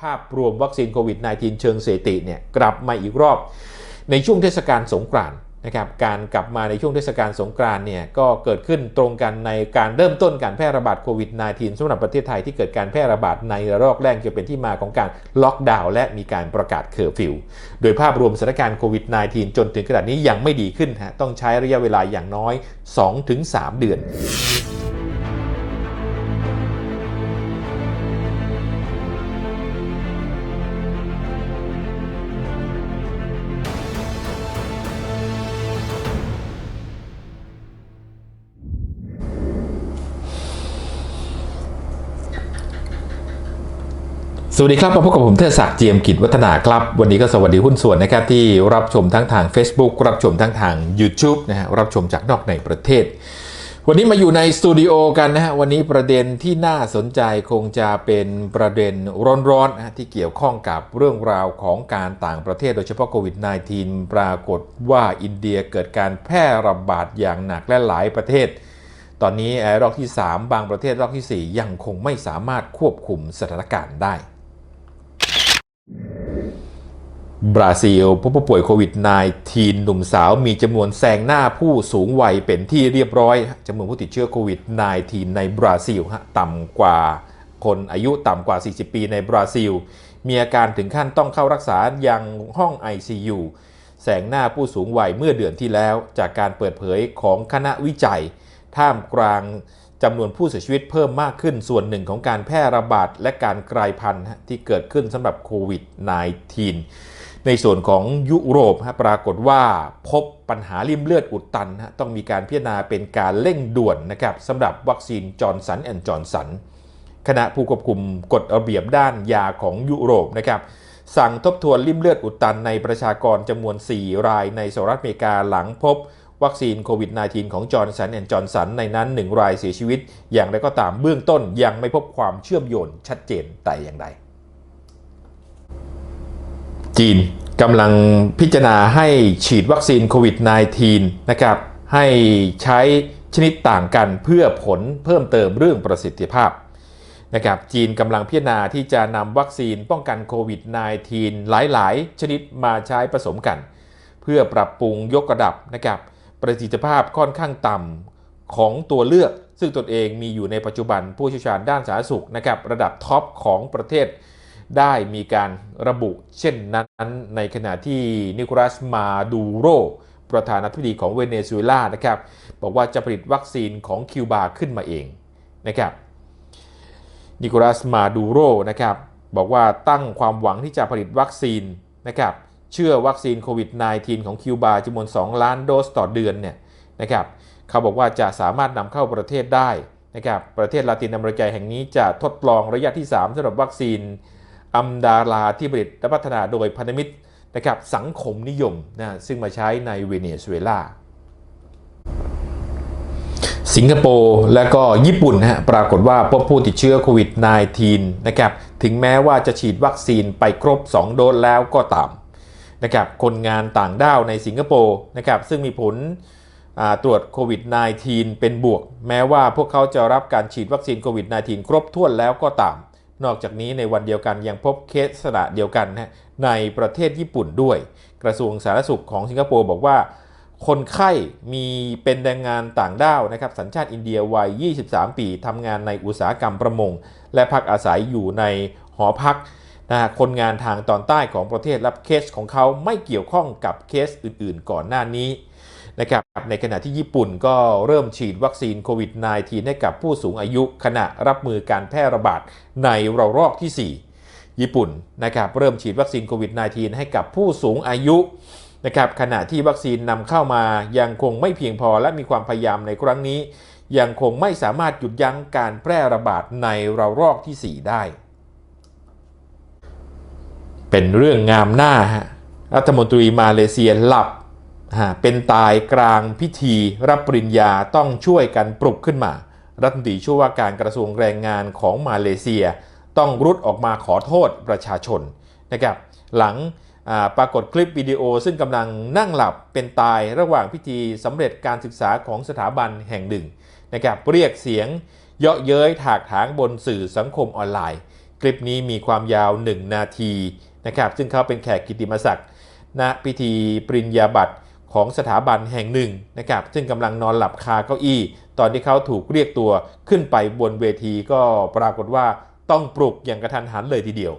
ภาพรวมวัคซีนโควิด -19 เชิงสถิติเนี่ยกลับมาอีกรอบ ในช่วงเทศกาลสงกรานต์นะครับการกลับมาในช่วงเทศกาลสงกรานต์เนี่ยก็เกิดขึ้นตรงกันในการเริ่มต้นการแพร่ระบาดโควิด -19 สำหรับประเทศไทยที่เกิดการแพร่ระบาดในระลอกแรกจะเป็นที่มาของการล็อกดาวน์และมีการประกาศเคอร์ฟิวโดยภาพรวมสถานการณ์โควิด -19 จนถึงขนาดนี้ยังไม่ดีขึ้นฮะต้องใช้ระยะเวลาอย่างน้อย 2-3 เดือน สวัสดีครับมาพบกับผมเทศศักดิ์เจียมกิจวัฒนาครับ วันนี้ก็สวัสดีหุ้นส่วนนะครับที่รับชมทั้งทาง Facebook รับชมทั้งทาง YouTube นะฮะรับชมจากนอกในประเทศ วันนี้มาอยู่ในสตูดิโอกันนะฮะวันนี้ประเด็นที่น่าสนใจคงจะเป็นประเด็นร้อนๆนะฮะที่เกี่ยวข้องกับเรื่องราวของการต่างประเทศโดยเฉพาะโควิด -19 ปรากฏว่าอินเดียเกิดการแพร่ระบาดอย่างหนักและหลายประเทศตอนนี้รอบที่ 3 บางประเทศรอบที่ 4 ยังคงไม่สามารถควบคุมสถานการณ์ได้ บราซิลพบผู้ป่วยโควิด -19 หนุ่มสาวมีจำนวนแซงหน้าผู้สูงวัยเป็นที่เรียบร้อยจำนวนผู้ติดเชื้อโควิด -19 ในบราซิลต่ำกว่าคนอายุต่ำกว่า 40 ปีในบราซิล มีอาการถึงขั้นต้องเข้ารักษายังห้อง ICU แสงหน้าผู้สูงวัยเมื่อเดือนที่แล้วจากการเปิดเผยของคณะวิจัย ท่ามกลางจำนวนผู้เสียชีวิตเพิ่มมากขึ้นส่วนหนึ่งของการแพร่ระบาดและการกลายพันธุ์ที่เกิดขึ้นสำหรับโควิด -19 ในส่วนของยุโรปปรากฏว่าพบปัญหาริมเลือดอุดตันต้องมีการพิจารณาเป็นการเร่งด่วนนะครับสำหรับวัคซีนจอร์นสันแอนด์จอร์นสันคณะผู้ควบคุมกฎระเบียบด้านยาของยุโรปนะครับสั่งทบทวนริมเลือดอุดตันในประชากรจำนวน 4 รายในสหรัฐอเมริกาหลังพบวัคซีนโควิด -19 ของจอร์นสันแอนด์จอร์นสันในนั้น 1 รายเสียชีวิต อย่างไรก็ตามเบื้องต้นยังไม่พบความเชื่อมโยงชัดเจนแต่อย่างใด จีนกำลังพิจารณาให้ฉีดวัคซีนโควิด -19 นะครับให้ใช้ชนิดต่างกันเพื่อผลเพิ่มเติมเรื่องประสิทธิภาพนะครับจีนกำลังพิจารณาที่จะนำวัคซีนป้องกันโควิด -19 หลาย ๆ ชนิดมาใช้ผสมกัน เพื่อปรับปรุงยกระดับนะครับประสิทธิภาพค่อนข้างต่ำของตัวเลือก ซึ่งตนเองมีอยู่ในปัจจุบันผู้เชี่ยวชาญด้านสาธารณสุขนะครับระดับท็อปของประเทศ ได้มีการระบุเช่นนั้นในขณะที่นิโคลัสมาดูโร ประธานาธิบดีของเวเนซุเอลานะครับบอกว่าจะผลิตวัคซีนของคิวบาขึ้นมาเองนะครับนิโคลัสมาดูโรนะครับบอกว่าตั้งความหวังที่จะผลิตวัคซีนนะครับเชื่อวัคซีนโควิด -19 ของคิวบาจำนวน 2 ล้านโดสต่อเดือนเนี่ยนะครับเขาบอกว่าจะสามารถนำเข้าประเทศได้นะครับประเทศลาตินอเมริกาแห่งนี้จะทดลองระยะที่ 3สำหรับวัคซีน อัมดาลาที่ผลิตและพัฒนาโดยพันธมิตรนะครับสังคมนิยมนะซึ่งมาใช้ในเวเนซุเอลา สิงคโปร์และก็ญี่ปุ่นฮะปรากฏว่าพบผู้ติดเชื้อโควิด -19 นะครับถึงแม้ว่าจะฉีดวัคซีนไปครบ 2 โดสแล้วก็ตามนะครับคนงานต่างด้าวในสิงคโปร์นะครับซึ่งมีผลตรวจโควิด -19 เป็นบวก แม้ว่าพวกเขาจะรับการฉีดวัคซีนโควิด -19 ครบถ้วนแล้วก็ตาม นอกจากนี้ในวันเดียวกันยังพบเคสสระเดียวกันนะในประเทศญี่ปุ่นด้วย กระทรวงสาธารณสุขของสิงคโปร์บอกว่า คนไข้มีเป็นแรงงานต่างด้าวนะครับสัญชาติอินเดียวัย 23 ปีทำงานในอุตสาหกรรมประมง และพักอาศัยอยู่ในหอพักนะคนงานทางตอนใต้ของประเทศรับเคสของเขาไม่เกี่ยวข้องกับเคสอื่นๆ ก่อนหน้านี้ นะครับในขณะที่ญี่ปุ่นก็เริ่มฉีดวัคซีนโควิด -19 ให้กับผู้สูงอายุขณะรับมือการแพร่ระบาดในระลอกที่ 4 ญี่ปุ่นนะครับเริ่มฉีดวัคซีนโควิด -19 ให้กับผู้สูงอายุนะครับขณะที่วัคซีนนำเข้ามายังคงไม่เพียงพอและมีความพยายามในครั้งนี้ ยังคงไม่สามารถหยุดยั้งการแพร่ระบาดในระลอกที่ 4 ได้ เป็นเรื่องงามหน้าฮะรัฐมนตรีมาเลเซียหลับ เป็นตายกลางพิธีรับปริญญาต้องช่วยกันปลุกขึ้นมา รัฐมนตรีช่วยว่าการกระทรวงแรงงานของมาเลเซีย ต้องรุดออกมาขอโทษประชาชนนะครับหลังปรากฏคลิปวิดีโอซึ่งกำลังนั่งหลับเป็นตายระหว่างพิธีสำเร็จการศึกษาของสถาบันแห่งหนึ่งนะครับเรียกเสียงเยาะเย้ยถากถางบนสื่อสังคมออนไลน์ คลิปนี้มีความยาว 1 นาทีนะครับซึ่งเขาเป็นแขกกิตติมศักดิ์ณพิธีปริญญาบัตร ของสถาบันแห่งหนึ่งนะครับซึ่งกำลังนอนหลับคาเก้าอี้ ตอนที่เขาถูกเรียกตัวขึ้นไปบนเวทีก็ปรากฏว่าต้องปลุกอย่างกระทันหันเลยทีเดียว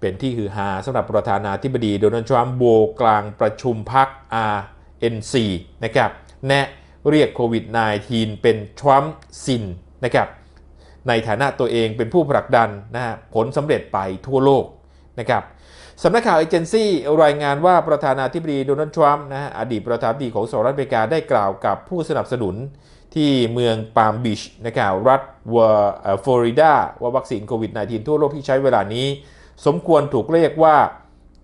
เป็นที่ฮือฮาสำหรับประธานาธิบดีโดนัลด์ทรัมป์โบกลางประชุมพัก RNC นะครับแนะเรียกโควิด -19 เป็นทรัมป์ซินนะครับในฐานะตัวเองเป็นผู้ผลักดันนะฮะผลสำเร็จไปทั่วโลกนะครับ สำนักข่าวเอเจนซี่รายงานว่าประธานาธิบดีโดนัลด์ทรัมป์นะฮะอดีตประธานาธิบดีของสหรัฐอเมริกาได้กล่าวกับผู้สนับสนุนที่เมืองปาล์มบีชนะครับรัฐวอฟลอริดาว่าวัคซีนโควิด -19 ทั่วโลกที่ใช้เวลานี้ สมควรถูกเรียกว่า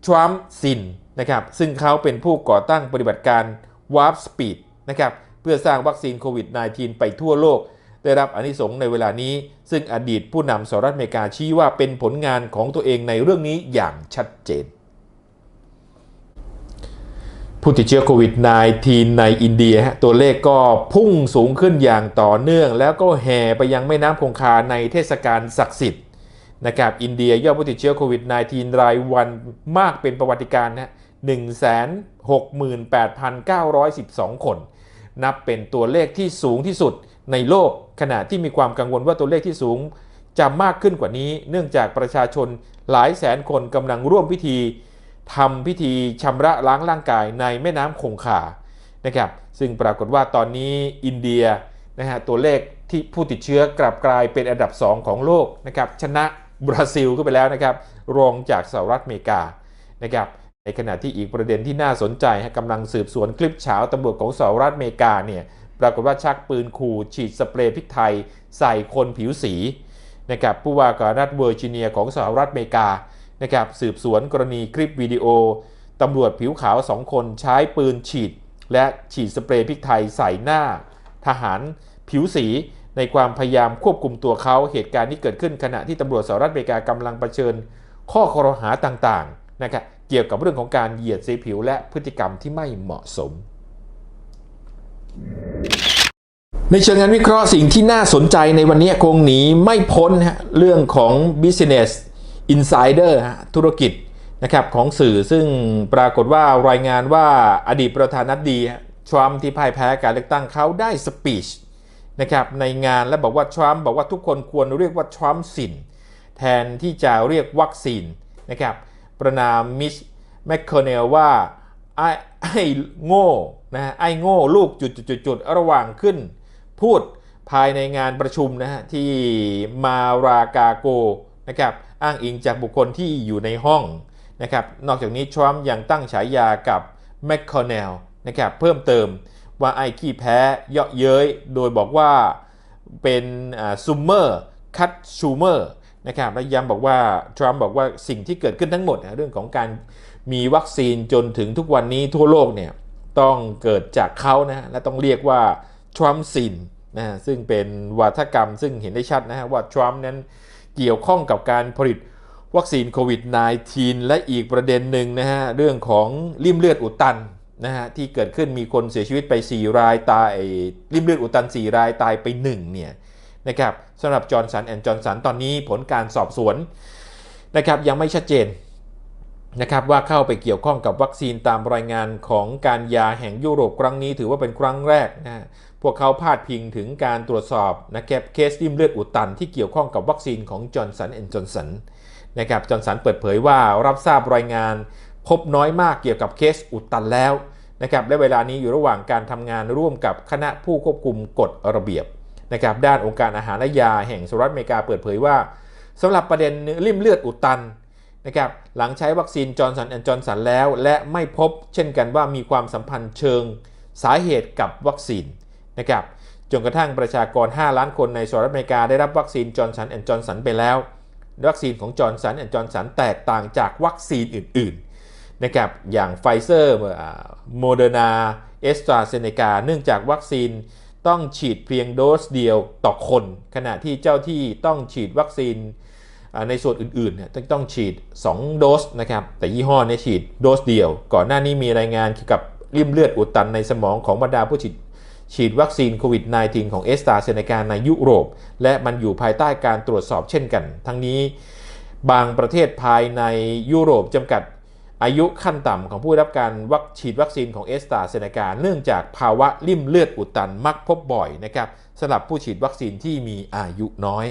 ทรัมป์ซินนะครับซึ่งเขาเป็นผู้ก่อตั้งปฏิบัติการ Warp Speed นะครับเพื่อสร้างวัคซีนโควิด -19 ไปทั่วโลก ได้รับอนิสงส์ในเวลานี้ ซึ่งอดีตผู้นำสหรัฐอเมริกาชี้ว่าเป็นผลงานของตัวเองในเรื่องนี้อย่างชัดเจน ผู้ติดเชื้อโควิด -19 ในอินเดียฮะตัวเลขก็พุ่งสูงขึ้นอย่างต่อเนื่อง แล้วก็แห่ไปยังแม่น้ำคงคาในเทศกาลศักดิ์สิทธิ์นะครับอินเดียยอดผู้ติดเชื้อโควิด -19 รายวันมากเป็นประวัติการณ์นะ168,912 คน นับเป็นตัวเลขที่สูงที่สุดในโลกขณะที่มีความกังวลว่าตัวเลขที่สูงจะมากขึ้นกว่านี้ เนื่องจากประชาชนหลายแสนคนกำลังร่วมพิธีทำพิธีชำระล้างร่างกายในแม่น้ำคงคานะครับซึ่งปรากฏว่าตอนนี้อินเดียนะฮะตัวเลขที่ผู้ติดเชื้อกลับกลายเป็นอันดับ 2 ของโลกนะครับชนะบราซิลขึ้นไปแล้วนะครับรองจากสหรัฐอเมริกานะครับ ในขณะที่อีกประเด็นที่น่าสนใจกำลังสืบสวนคลิปเฉาตำรวจของสหรัฐอเมริกาเนี่ยปรากฏว่าชักปืนขู่ฉีดสเปรย์พริกไทยใส่คนผิวสีนะครับผู้ว่าการรัฐเวอร์จิเนียของสหรัฐอเมริกานะครับสืบสวนกรณีคลิปวิดีโอตำรวจผิวขาวสองคนใช้ปืนฉีด และฉีดสเปรย์พริกไทยใส่หน้า ทหารผิวสีในความพยายามควบคุมตัวเขาเหตุการณ์ที่เกิดขึ้นขณะที่ตำรวจสหรัฐอเมริกากำลังเผชิญข้อคอรหาต่างๆนะครับ เกี่ยวกับเรื่องของการเหยียดสีผิวและพฤติกรรมที่ไม่เหมาะสม ในเชิงงานวิเคราะห์สิ่งที่น่าสนใจในวันนี้คงหนีไม่พ้นฮะเรื่องของ business insider ธุรกิจนะครับของสื่อซึ่งปรากฏว่ารายงานว่าอดีตประธานาธิบดีทรัมป์ที่พ่ายแพ้การเลือกตั้งเขาได้สปีชนะครับในงานและบอกว่าทรัมป์บอกว่าทุกคนควรเรียกว่าทรัมป์สินแทนที่จะเรียกวัคซีนนะครับ ประนามมิชแมคเคอเนลว่าไอ้ไอ้โง่นะไอ้โง่ลูกจุดๆๆระหว่างขึ้น พูดภายในงานประชุมนะฮะที่มารากาโกนะครับอ้างอิงจากบุคคลที่อยู่ในห้องนะครับนอกจากนี้ทรัมป์ยังตั้งฉายากับแมคคอเนลนะครับเพิ่มเติมว่าไอ้ขี้แพ้เยาะเย้ยโดยบอกว่าเป็นซูเมอร์คัตชูเมอร์ นะครับและย้ำบอกว่าทรัมป์บอกว่าสิ่งที่เกิดขึ้นทั้งหมดนะเรื่องของการมีวัคซีนจนถึงทุกวันนี้ทั่วโลกเนี่ยต้องเกิดจากเขานะและต้องเรียกว่าทรัมป์ซินนะซึ่งเป็นวัฒกรรมซึ่งเห็นได้ชัดนะฮะว่าทรัมป์นั้นเกี่ยวข้องกับการผลิตวัคซีนโควิด -19 และอีกประเด็นหนึ่งนะฮะเรื่องของริ่มเลือดอุดตันนะฮะที่เกิดขึ้นมีคนเสียชีวิตไป 4 รายตายริ่มเลือดอุดตัน 4 รายตายไป1เนี่ย นะครับสำหรับจอร์นสันแอนด์จอร์นสันตอนนี้ผลการสอบสวนนะครับยังไม่ชัดเจนนะครับว่าเข้าไปเกี่ยวข้องกับวัคซีนตามรายงานของการยาแห่งยุโรปครั้งนี้ถือว่าเป็นครั้งแรกนะพวกเขาพาดพิงถึงการตรวจสอบนะครับเคสริ่มเลือดอุดตันที่เกี่ยวข้องกับวัคซีนของจอร์นสันแอนด์จอร์นสันนะครับจอร์นสันเปิดเผยว่ารับทราบรายงาน พบน้อยมากเกี่ยวกับเคสอุดตันแล้วนะครับและเวลานี้อยู่ระหว่างการทำงานร่วมกับคณะผู้ควบคุมกฎระเบียบ นะครับด้านองค์การอาหารและยาแห่งสหรัฐอเมริกาเปิดเผยว่าสำหรับประเด็นริ่มเลือดอุดตันนะครับหลังใช้วัคซีนจอร์นสันแอนด์จอร์นสันแล้ว และไม่พบเช่นกันว่ามีความสัมพันธ์เชิงสาเหตุกับวัคซีนนะครับจนกระทั่งประชากร 5 ล้านคนในสหรัฐอเมริกาได้รับวัคซีนจอร์นสันแอนด์จอร์นสันไปแล้ว วัคซีนของจอร์นสันแอนด์จอร์นสันแตกต่างจากวัคซีนอื่นๆนะครับอย่างไฟเซอร์โมเดอร์นาเอสตราเซเนกาเนื่องจากวัคซีน ต้องฉีดเพียงโดสเดียวต่อคน ขณะที่เจ้าที่ต้องฉีดวัคซีนในส่วนอื่นๆเนี่ยต้องฉีด 2 โดสนะครับ แต่ยี่ห้อนี้ฉีดโดสเดียว ก่อนหน้านี้มีรายงานเกี่ยวกับริ่มเลือดอุดตันในสมองของบรรดาผู้ฉีดฉีดวัคซีนโควิด -19 ของเอสตาเซเนกาในยุโรป และมันอยู่ภายใต้การตรวจสอบเช่นกัน ทั้งนี้บางประเทศภายในยุโรปจำกัด อายุขั้นต่ำของผู้รับการวัคฉีดวัคซีนของเอสตาเซเนกาเนื่องจากภาวะริ่มเลือดอุดตันมักพบบ่อยนะครับสำหรับผู้ฉีดวัคซีนที่มีอายุน้อย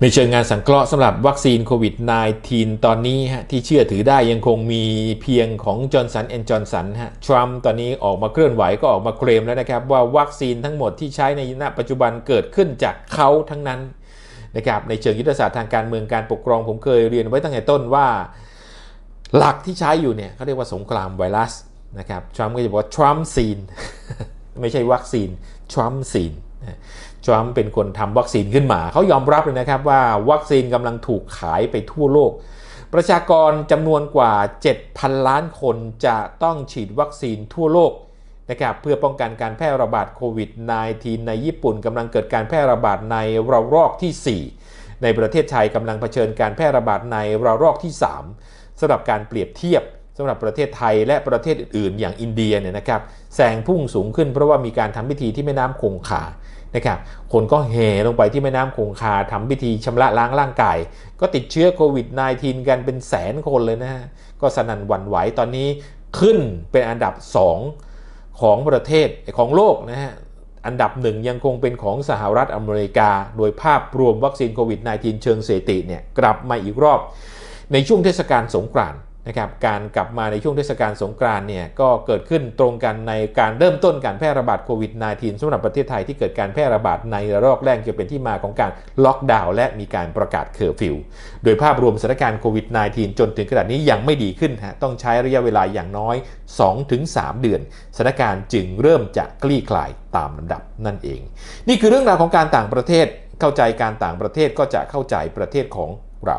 ในเชิงงานสังเคราะห์สำหรับวัคซีนโควิด -19 ตอนนี้ฮะที่เชื่อถือได้ยังคงมีเพียงของจอร์นสันแอนด์จอร์นสันฮะทรัมป์ตอนนี้ออกมาเคลื่อนไหวก็ออกมาเคลมแล้วนะครับ ว่าวัคซีนทั้งหมดที่ใช้ในณปัจจุบันเกิดขึ้นจากเขาทั้งนั้น นะครับในเชิงยุทธศาสตร์ทางการเมืองการปกครองผมเคยเรียนไว้ตั้งแต่ต้นว่า หลักที่ใช้อยู่เนี่ยเขาเรียกว่าสงครามไวรัสนะครับทรัมป์ก็จะบอกว่าทรัมป์ซีนไม่ใช่วัคซีนทรัมป์ซีนทรัมป์เป็นคนทำวัคซีนขึ้นมา เขายอมรับเลยนะครับว่าวัคซีนกำลังถูกขายไปทั่วโลก ประชากรจำนวนกว่า 7,000 ล้านคนจะต้องฉีดวัคซีนทั่วโลก นะครับเพื่อป้องกันการแพร่ระบาดโควิด -19 ในญี่ปุ่นกำลังเกิดการแพร่ระบาดในระลอกที่ 4 ในประเทศไทยกำลังเผชิญการแพร่ระบาดในระลอกที่ 3สำหรับการเปรียบเทียบสำหรับประเทศไทยและประเทศอื่นๆ อย่างอินเดียเนี่ยนะครับแซงพุ่งสูงขึ้นเพราะว่ามีการทำพิธีที่แม่น้ำคงคานะครับคนก็เฮลงไปที่แม่น้ำคงคาทำพิธีชำระล้างร่างกาย ก็ติดเชื้อโควิด -19 กันเป็นแสนคนเลยนะฮะก็สนั่นหวั่นไหวตอนนี้ขึ้นเป็นอันดับ 2 ของประเทศของโลกนะฮะอันดับหนึ่งยังคงเป็นของสหรัฐอเมริกา โดยภาพรวมวัคซีนโควิด -19 เชิงสถิติเนี่ยกลับมาอีกรอบ ในช่วงเทศกาลสงกรานต์ นะครับการกลับมาในช่วงเทศกาลสงกรานต์เนี่ยก็เกิดขึ้นตรงกันในการเริ่มต้นการแพร่ระบาดโควิด -19 สำหรับประเทศไทยที่เกิดการแพร่ระบาดในระลอกแรกจะเป็นที่มาของการล็อกดาวน์และมีการประกาศเคอร์ฟิวโดยภาพรวมสถานการณ์โควิด -19 จนถึงขนาดนี้ยังไม่ดีขึ้นฮะต้องใช้ระยะเวลาอย่างน้อย 2-3 เดือนสถานการณ์จึงเริ่มจะคลี่คลายตามลำดับนั่นเอง นี่คือเรื่องราวของการต่างประเทศเข้าใจการต่างประเทศก็จะเข้าใจประเทศของเรา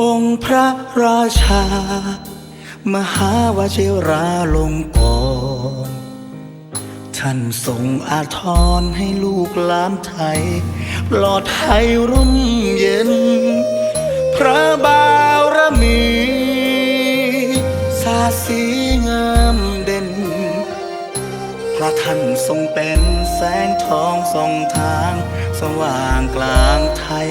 องค์พระราชา มหาวชิราลงกรท่านทรงอาทรให้ลูกหลานไทย ปลอดภัยร่มเย็น พระบารมีสาสีงามเด่น พระท่านทรงเป็นแสงทองส่องทาง สว่างกลางไทย